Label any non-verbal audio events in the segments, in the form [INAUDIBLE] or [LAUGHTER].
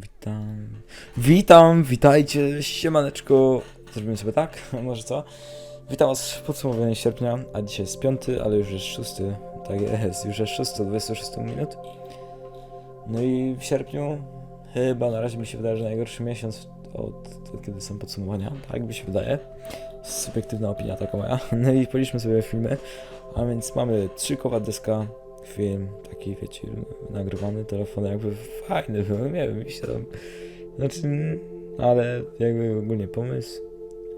Witam, witam. Witajcie, siemaneczko. Zrobimy sobie tak, [LAUGHS] może co? Witam was w podsumowaniu sierpnia, a dzisiaj jest piąty, ale już jest szósty. Tak jest, już jest szósty, 26 minut. No i w sierpniu chyba na razie mi się wydaje, że najgorszy miesiąc od, od kiedy są podsumowania, tak mi się wydaje. Subiektywna opinia taka moja. [LAUGHS] No i policzmy sobie filmy. A więc mamy trzy koła deska, film taki, wiecie, nagrywany telefon, jakby fajny był, nie wiem, mi się tam, znaczy, ale jakby ogólnie pomysł,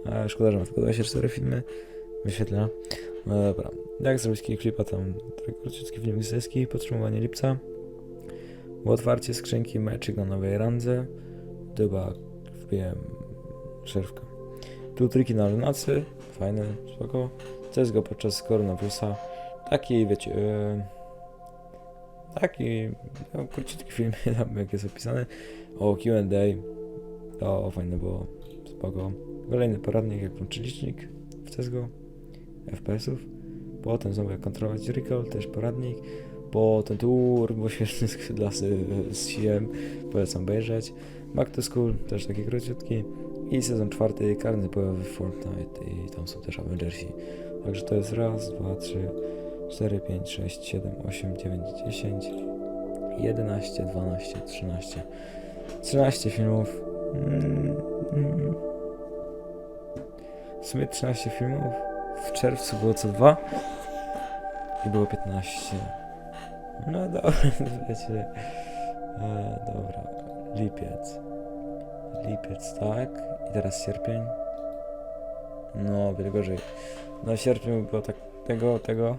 a szkoda, że ma tylko 24 filmy, wyświetlenia. No dobra, jak zrobić klipa tam, tak króciutki film z deski, podsumowanie lipca, otwarcie skrzynki, meczyk na nowej randze, chyba wbiłem szerwka. Tu triki na lunacy, fajne, spoko. CSGO podczas koronawirusa. Taki, wiecie, yy, taki no, króciutki film, [LAUGHS] jak jest opisany, o Q&A. To fajne było, spoko. Kolejny poradnik, jak włączyć licznik w CSGO, FPS-ów. Potem znowu jak kontrolować recall, też poradnik. Potem turbo świetny skrzydlasy z CM, polecam obejrzeć. Back to School, też taki króciutki. I sezon czwarty, karny bojowy Fortnite i tam są też Avengersi. Także to jest raz, dwa, trzy, cztery, pięć, sześć, siedem, osiem, dziewięć, dziesięć, jedenaście, dwanaście, trzynaście. Trzynaście filmów. Mm, mm. W sumie 13 filmów. W czerwcu było co dwa. I było 15. No dobra, [LAUGHS] wiecie. E, dobra. Lipiec. Lipiec, tak. I teraz sierpień. No, wiele gorzej. No, w sierpniu było tak tego, tego.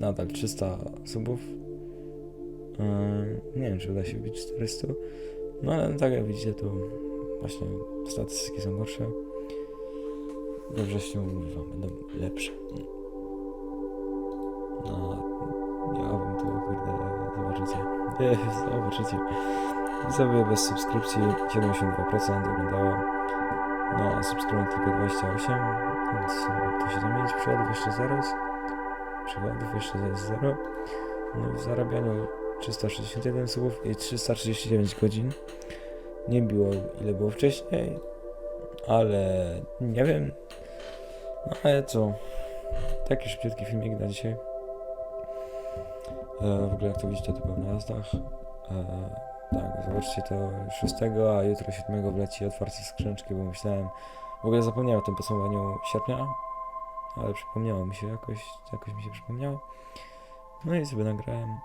Nadal 300 subów. Ym, nie wiem, czy uda się wbić 400. No, ale tak jak widzicie, to właśnie statystyki są gorsze. We wrześniu, mówię wam, będą lepsze. No, ja bym to, kurde, zobaczycie. Nie, [LAUGHS] zobaczycie. Sobie bez subskrypcji 72% oglądało. No, a tylko 28, więc to się zamienić przychodów jeszcze 0. Przychodów jeszcze jest 0. No zarabianiu 361 subów i 339 godzin. Nie było ile było wcześniej, ale nie wiem. No ale co? Taki szybciutki filmik na dzisiaj. E, w ogóle jak to widzicie, to na jazdach. E, tak, zobaczcie to 6, a jutro 7 wleci otwarcie skrzyneczki, bo myślałem, w ogóle zapomniałem o tym podsumowaniu sierpnia, ale przypomniało mi się jakoś, jakoś mi się przypomniało. No i sobie nagrałem.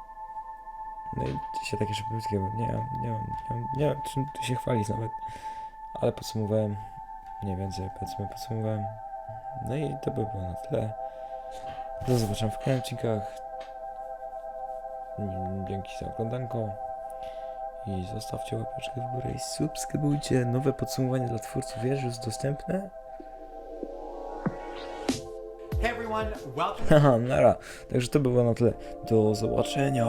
No i dzisiaj takie szybciutkie, bo nie nie mam, nie nie mam czym tu się chwalić nawet, ale podsumowałem, mniej więcej powiedzmy podsumowałem. No i to by było na tyle. Do zobaczenia w kolejnych odcinkach. Dzięki za oglądanko. I zostawcie łapeczkę w górę i subskrybujcie. Nowe podsumowanie dla twórców już jest dostępne. [LAUGHS] Nara. Także to by było na tyle. Do zobaczenia.